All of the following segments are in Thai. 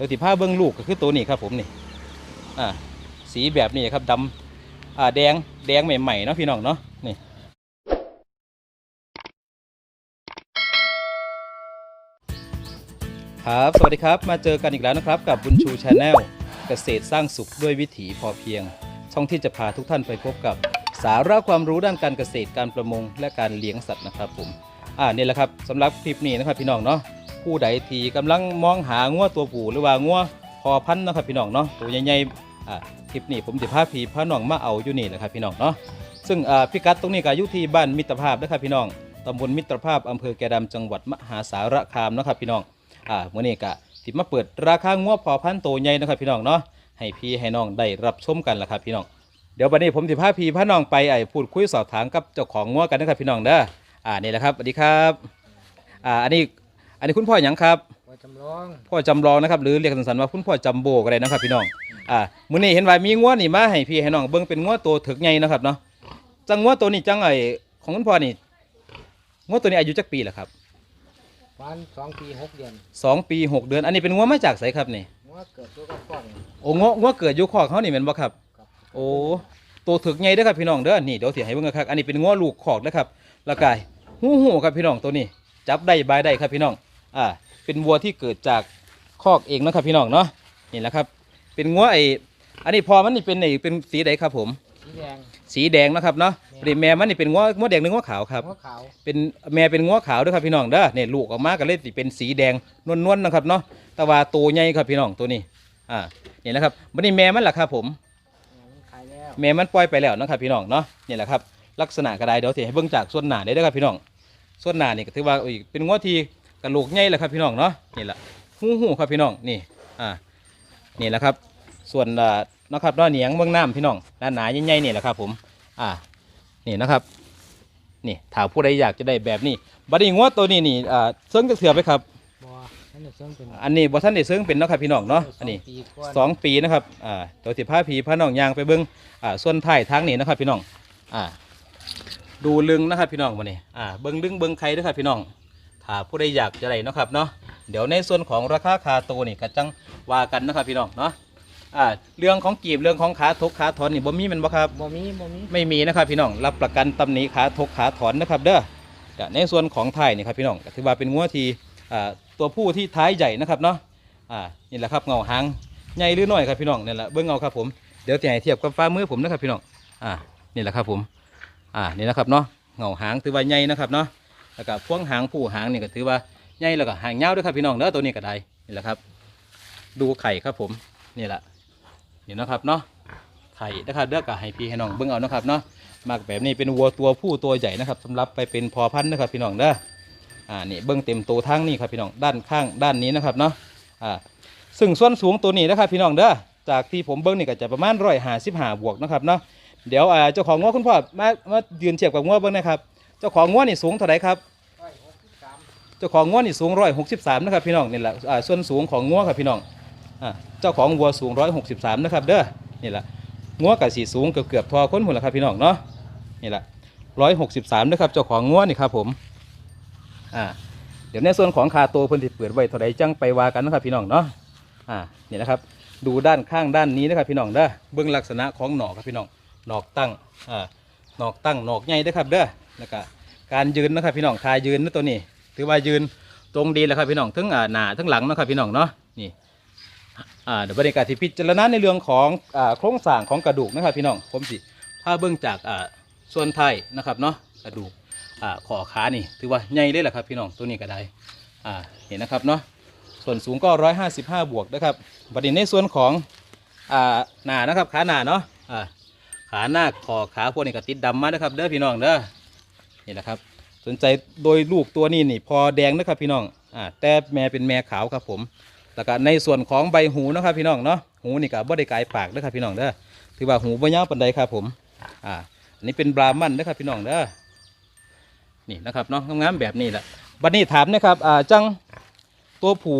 ดี๋ยวสิผ้าเบิ้องลูกก็คือตัวนี้ครับผมนี่อ่าสีแบบนี้ครับดำอ่าแดงแดงใหม่ๆเนาะพี่น้องเนาะนี่ครับ สวัสดีครับ มาเจอกันอีกแล้วนะครับ กับบุญชูชาแนลเกษตรสร้างสุขด้วยวิถีพอเพียง ช่องที่จะพาทุกท่านไปพบกับ สาระความรู้ด้านการเกษตรการประมง และการเลี้ยงสัตว์นะครับผมอ่านี่แหละครับสำหรับคลิปนี้นะครับพี่น้องเนาะ ผู้ใดที่กำลังมองหางัวตัวผู้หรือว่างัวพอพันธุ์นะครับพี่น้องเนาะตัวใหญ่ๆอ่าคลิปนี้ผมจะพาพี่พาน้องมาเอาอยู่นี่แหละครับพี่น้องเนาะซึ่งอ่าพิกัดตรงนี้ก็อยู่ที่บ้านมิตรภาพนะครับพี่น้องตำบลมิตรภาพอำเภอแกดำจังหวัดมหาสารคามนะครับพี่น้องอ่าเมื่อนี้ก็สิมาเปิดราคางัวพอพันธุ์ตัวใหญ่นะครับพี่น้องเนาะให้พี่ให้น้องได้รับชมกันละครับพี่น้องเดี๋ยววันนี้ผมสิพาพี่พาน้องไปไอ้พูดคุยสอบถามกับเจ้าของงัวกันนะครับพี่น้องเด้ออ่านี่แหละครับสวัสดีครับอ่าอันนี้ อันนี้คุณพ่อหยังครับ พอจำลองพ่อจำลองนะครับหรือเรียกสั้นๆว่าคุณพ่อจำโบก็ได้นะครับ พี่น้องอ่ามื้อนี้เห็นว่ามีงัวนี่มาให้พี่ให้น้องเบิ่งเป็นงัวตัวถึกใหญ่นะครับเนาะจังงัวตัวนี้จังไอ้ของคุณพ่อนี่งัวตัวนี้อายุจักปีแล้วครับวันสองปีหกเดือนสองปีหกเดือน อันนี้เป็นงัวมาจากไสครับนี่หัวเกิดตัวกับกล้องโอ้งัวงัวเกิดอยู่คอกเขานี่แม่นบ่ครับ ครับโอ้ตัวถึกใหญ่เด้อครับพี่น้องเด้อนี่เดี๋ยวสิให้เบิ่งครับอันนี้เป็นง้อลูกขอกนะครับแล้วก็หูหูครับพี่น้องตัวนี้ จับได้บายได้ครับพี่น้อง อ่าเป็นวัวที่เกิดจากคอกเองนะครับพี่น้องเนาะนี่แหละครับ เป็นง้อไออันนี้พอมันนี่เป็นไอเป็นสีใดครับผม สีแดง สีแดงนะครับเนาะปริแม่มันนี่เป็นง้อง้อแดงหรือง้อขาวครับหัวขาวเป็นแม่เป็นง้อขาวด้วยครับพี่น้องเด้อเนี่ยลูกออกมาก็เลยสิเป็นสีแดงนวลๆนะครับเนาะแต่ว่าตัวใหญ่ครับพี่น้องตัวนี้อ่านี่แหละครับมันนี่แม่มันล่ะครับผมเนี่ยมันขายแล้วแม่มันปล่อยไปแล้วนะครับพี่น้องเนาะนี่แหละครับลักษณะกระไดเดี๋ยวสิให้เบิ่งจากส่วนหน้าได้เด้อครับพี่น้อง ส่วนหน้านี่ก็ถือว่าอีกเป็นงวที กระโหลกใหญ่แหละครับพี่น้องเนาะนี่แหละหูหูครับพี่น้องนี่อ่านี่แหละครับ ส่วนอ่านะครับเนาะเหนียงเบื้องน้ำพี่น้องด้านหนาใหญ่ๆนี่แหละครับ ผมอ่านี่นะครับนี่ถ้าผู้ใดอยากจะได้แบบนี้บัดนี้งวตัวนี้นี่อ่าเซิงจะเถื่อไปครับบัวนั่นเดี๋ยวเสริมเป็นอันนี้บ่ท่านได้เซิงเป็นเนาะครับพี่น้องเนาะอันนี้ ปีก่อนสองปีนะครับ อ่าเดี๋ยวสิพาผีพาน้องยางไปเบิ้งอ่า ส่วนท้ายทางนี้นะครับพี่น้อง อ่า ดูลึงนะครับพี่น้องมานี่อ่า เบิ้งลึงเบิ้งไข่ด้วยครับพี่น้อง ถ้าผู้ใดอยากจะได้เนาะครับเนาะเดี๋ยวในส่วนของราคาคาโตวนี่ก็จังว่ากันนะครับพี่น้องเนาะอ่าเรื่องของกีบเรื่องของขาทกขาถอนนี่บ่มีแมันบ่ครับ บ่มีบ่มีไม่มีนะครับพี่น้องรับประกันตำหนิขาทกขาถอนนะครับเด้อก็ในส่วนของไทยนี่ครับพี่น้องก็ถือว่าเป็นงัวที่อ่าตัวผู้ที่ท้ายใหญ่นะครับเนาะอ่านี่แหละครับเงาหางใหญ่หรือน้อยครับพี่น้องนี่แหละเบื้องเงาครับผมเดี๋ยวจะให้เทียบกับฟ้ามือผมนะครับพี่น้องอ่านี่แหละครับผมอ่านี่นะครับเนาะเงาหางถือว่าใหญ่นะครับเนาะ แล้วก็พวงหางผู้หางนี่ก็ถือว่าใหญ่แล้วก็หางยาวด้วยครับพี่น้องเด้อตัวนี้ก็ได้นี่แหละครับ ดูไข่ครับผมนี่แหละนี่นะครับเนาะไข่นะครับเลือกกับให้พี่ให้น้องเบิ่งเอานะครับเนาะมากแบบนี้เป็นวัวตัวผู้ตัวใหญ่นะครับสำหรับไปเป็นพอพันธุ์นะครับพี่น้องเด้ออ่านี่เบิ่งเต็มตัวทั้งนี่ครับพี่น้องด้านข้างด้านนี้นะครับเนาะอ่าซึ่งส่วนสูงตัวนี้นะครับพี่น้องเด้อจากที่ผมเบิ่งนี่ก็จะประมาณร้อยห้าสิบห้าบวกนะครับเนาะเดี๋ยวอ่าเจ้าของง้อคุณพ่อมามายืนเทียบกับง้อเบิ่งนะครับ เจ้าของง้อนี่สูงเท่าไหร่ครับ ร้อยหกสิบสาม เจ้าของง้อนี่สูงร้อยหกสิบสามนะครับพี่น้องนี่แหละส่วนสูงของง้อครับพี่น้องเจ้าของวัวสูงร้อยหกสิบสามนะครับเด้อนี่แหละง้อกับสีสูงเกือบเกือบๆทอคนหุ่นละครับพี่น้องเนาะนี่แหละร้อยหกสิบสามนะครับเจ้าของง้อนี่ครับผมอ่าเดี๋ยวในส่วนของคาโตเพิ่นที่เปิดไว้เท่าใดจังไปวากันนะครับพี่น้องเนาะอ่านี่นะครับ ดูด้านข้างด้านนี้นะครับพี่น้องเด้อเบื้องลักษณะของหนอกครับพี่น้องหนอกตั้งอ่าหนอกตั้งหนอกใหญ่เด้อครับเด้อแล้วก็การยืนนะครับพี่น้องทายยืนนะตัวนี้ ถือว่ายืนตรงดีแล้วครับพี่น้องทั้งหน้าทั้งหลังนะครับพี่น้องเนาะนี่เดี๋ยวบรรยากาศที่พิจารณาในเรื่องของอโครงสร้างของกระดูกนะครับพี่น้องผมสิถ้าเบื้องจากส่วนไทยนะครับเนาะกระดูกอขอขานี่ถือว่าใหญ่เลยแหละครับพี่น้องตัวนี้ก็ได้อ่เห็นนะครับเนาะส่วนสูงก็ร้อยห้าสิบห้าบวกนะครับประเด็นในส่วนของอหน้านะครับขาหน้าเนาะขาหน้าคอขาพวกนี้ก็ติดดำมานะครับเด้อพี่น้องเด้อนี่แหละครับ สนใจโดยลูกตัวนี้นี่ พอแดงนะครับพี่น้องอ่าแต่แม่เป็นแม่ขาวครับผมแล้วก็ในส่วนของใบหูนะครับพี่น้องเนาะหูนี่ก็บ่ได้กลายปากนะครับพี่น้องเด้อถือว่าหูบ่ยาวปานใดครับผมอ่าอันนี้เป็นบราหมันนะครับพี่น้องเด้อนี่นะครับเนาะงามๆแบบนี้แหละบัดนี้ถามนะครับอ่าจังตัวผู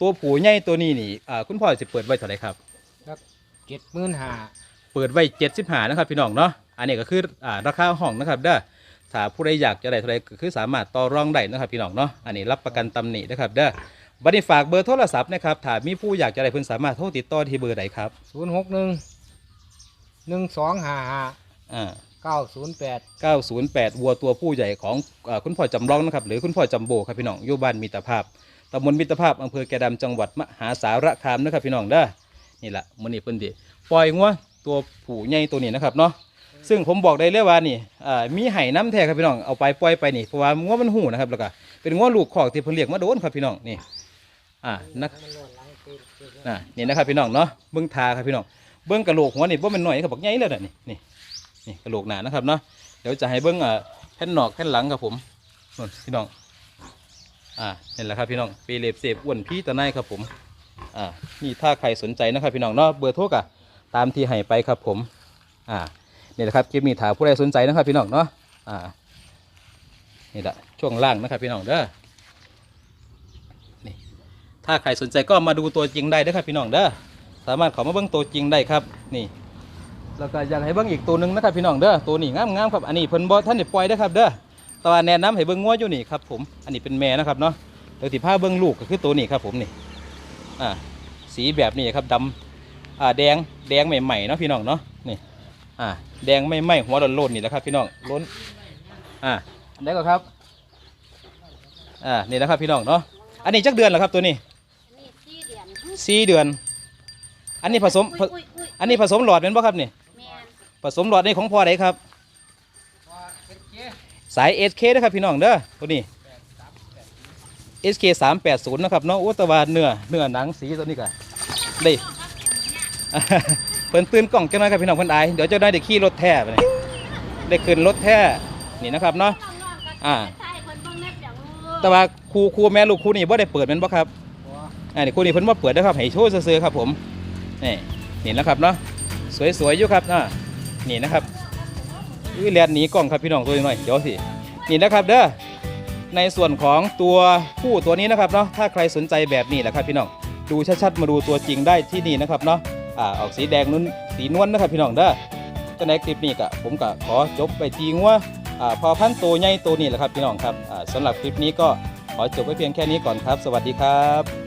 ตัวผูใหญ่ตัวนี้นี่อ่าคุณพ่อสิเปิดไว้เท่าไหร่ครับเจ็ดหมื่นห้าเปิดไว้เจ็ดสิบหานะครับพี่น้องเนาะอันนี้ก็คืออ่าราคาห้องนะครับเด้อ ถ้าผู้ใดอยากจะได้เท่าไรก็คือสามารถต่อรองได้นะครับพี่น้องเนาะอันนี้รับประกันตำหนินะครับเด้อบัดนี้ฝากเบอร์โทรศัพท์นะครับถ้ามีผู้อยากจะได้เพิ่นสามารถโทรติดต่อที่เบอร์ใดครับศูนย์หกหนึ่งหนึ่งสองห้าห้าอ่า เก้าศูนย์แปด908 วัวตัวผู้ใหญ่ของเออคุณพ่อจำลองนะครับ หรือคุณพ่อจำโบครับพี่น้องอยู่บ้านมิตรภาพตำบลมิตรภาพอำเภอแกดำจังหวัดมหาสารคามนะครับพี่น้องเด้อนี่แหละมื้อนี้เพิ่นดิปล่อยงัวตัวผู้ใหญ่ตัวนี้นะครับเนาะ ซึ่งผมบอกได้เลยว่านี่อ่ามีไห่น้ำแท้ครับพี่น้องเอาไปปล่อยไปนี่เพราะว่างัวมันหูนะครับแล้วก็เป็นงัวลูกคอกที่เพิ่นเลี้ยงมาโดนครับพี่น้องนี่อ่านักอ่านี่นะครับพี่น้องเนาะเบิ้งทาครับพี่น้องเบิ้งกระโหลกหัวนี่บ่แมันหน่อยครับบอกใหญ่เลยนะนี่นี่นี่กระโหลกหนานะครับเนาะเดี๋ยวจะให้เบิ้งอ่าแผ่นหนอกแผ่นหลังครับผมนู่นพี่น้องอ่านี่แหละครับพี่น้องปีเล็บเสพอ้วนพี่ตะไนครับผมอ่านี่ถ้าใครสนใจนะครับพี่น้องเนาะเบอร์โทรกะตามที่ให้ไปครับผมอ่า นี่แหละครับคลิปนี้ถ้าผู้ใดสนใจนะครับพี่น้องเนาะอ่านี่แหละช่วงล่างนะครับพี่น้องเด้อนี่ถ้าใครสนใจก็มาดูตัวจริงได้เด้อครับพี่น้องเด้อสามารถเข้ามาเบิ้งตัวจริงได้ครับนี่แล้วก็อยากให้เบิ้งอีกตัวหนึ่งนะครับพี่น้องเด้อตัวนี้งามๆครับอันนี้เพิ่นบ่ท่านได้ปล่อยเด้ครับเด้อต่ว่าแนะนำให้เบิ้งงัวอยู่นี่ครับผมอันนี้เป็นแม่นะครับเนาะเดี๋ยวสิพาเบิ้งลูกก็คือตัวนี้ครับผมนี่อ่าสีแบบนี้ครับดำอ่าแดงแดงใหม่ๆเนาะพี่น้องเนาะนี่ อ่าแดงไม่ไหม้หัวโล้นๆนี่แหละครับ พี่น้องล้นอ่าอันนี้ก็ครับอ่านี่นะครับพี่น้องเนาะอันนี้จักเดือนแล้วครับตัวนี้อันนี้สี่เดือนสี่เดือน อันนี้ผสมผอุ้ยอุ้ยอุ้ยอันนี้ผสมหลอดเป็นป่ะครับนี่แม่นผสมหลอดในของพ่อไหนครับว่าเป็นเจ๊สาย SK นะครับพี่น้องเด้อตัวนี้ SK 380นะครับเนาะอุตวาเนื้อเนื้อหนังสีตัวนี้กันได้ เพิ่นตื่นกล่องจังน่อยครับพี่น้องเพิ่นอายเดี๋ยวเจะได้เด็กขี่รถแท้ไปนี่ได้ขึ้นรถแท้นี่นะครับเนาะ อ่า แต่ว่าครูครูแม่ลูกครูนี่บ่ได้เปิดแม่นบ่ครับอ่านี่ครูนี้เพิ่นว่าเปิดนะครับให้โชว์ซื่อๆครับผมนี่นี่นะครับเนาะสวยๆอยู่ครับอ่านี่นะครับอุ้ยแลนหนีกล้องครับพี่น้องตัวนี้หน่อยเดี๋ยวสินี่นะครับเด้อในส่วนของตัวผู้ตัวนี้นะครับเนาะถ้าใครสนใจแบบนี้แหละครับพี่น้องดูชัดๆมาดูตัวจริงได้ที่นี่นะครับเนาะ อ่าออกสีแดงนุ่นสีนวลนะครับพี่น้องเด้อก็ในคลิปนี้ก็ผมก็ขอจบไปทีงัวอ่าพอพันตัวใหญ่ตัวนี้แหละครับพี่น้องครับอ่าสำหรับคลิปนี้ก็ขอจบไว้เพียงแค่นี้ก่อนครับ สวัสดีครับ